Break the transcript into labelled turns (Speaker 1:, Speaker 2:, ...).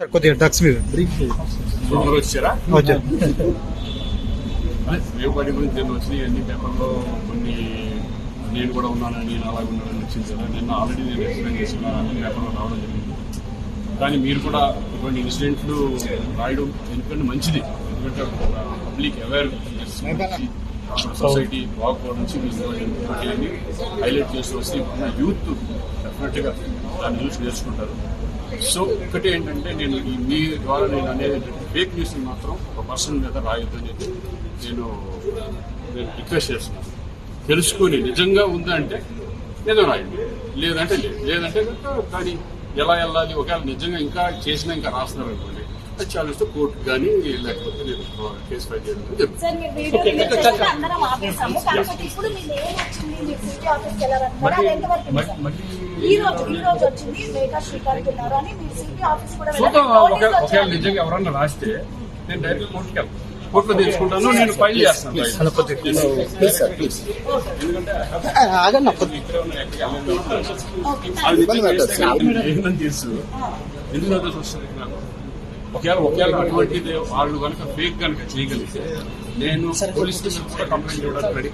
Speaker 1: Sir కొద్దిగా drugs మీద. Brief
Speaker 2: అందరూ వచ్చారా?
Speaker 1: వచ్చారు
Speaker 2: అదే రేవుపాటి గురించి నేను వచ్చినాయి? అన్ని పేపర్లో కొన్ని నేను కూడా ఉన్నానని నేను అలాగ ఉన్నానని వచ్చింది కదా. నిన్న ఆల్రెడీ నేను ఎక్స్ప్లెయిన్ చేసిన అన్ని పేపర్లో రావడం జరిగింది. కానీ మీరు కూడా ఇటువంటి ఇన్సిడెంట్లు రాయడం ఎందుకంటే మంచిది. ఎందుకంటే పబ్లిక్ అవేర్నెస్ సొసైటీ బాగుపడడం నుంచి మీరు హైలైట్ చేసి వస్తే ఇప్పుడున్న యూత్ డెఫినెట్గా దాన్ని చూసి నేర్చుకుంటారు. సో ఒకటి ఏంటంటే నేను ఈ మీ ద్వారా నేను అనేది ఫేక్ న్యూస్ మాత్రం ఒక పర్సన్ మీద రాయొద్దు అనేది నేను నేను రిక్వెస్ట్ చేస్తున్నాను. తెలుసుకొని నిజంగా ఉందంటే ఏదో రాయండి. లేదంటే లేదు. లేదంటే కనుక దాన్ని ఎలా వెళ్ళాలి? ఒకవేళ నిజంగా ఇంకా చేసినా ఇంకా రాస్తున్నారు అనుకోండి చాలిస్తే కోర్టు కానీ లేకపోతే నేను కేసు ఫైల్ చేయడం ఒకవేళ. నిజంగా ఎవరన్నా రాస్తే నేను డైరెక్ట్ కోర్టుకి వెళ్తాను. కోర్టులో తీసుకుంటాను నేను ఫైల్ చేస్తాను. నేను- ఎందుకంటే చేస్తే ఏంటని తెలుసు? ఎందుకు వస్తుంది నాకు ఒకవేళ ఒకవేళ అటువంటిది వాళ్ళు కనుక ఫేక్ కనుక చేయగలిగితే నేను పోలీస్ స్టేషన్ కూడా కంప్లైంట్ ఇవ్వడానికి రెడీ.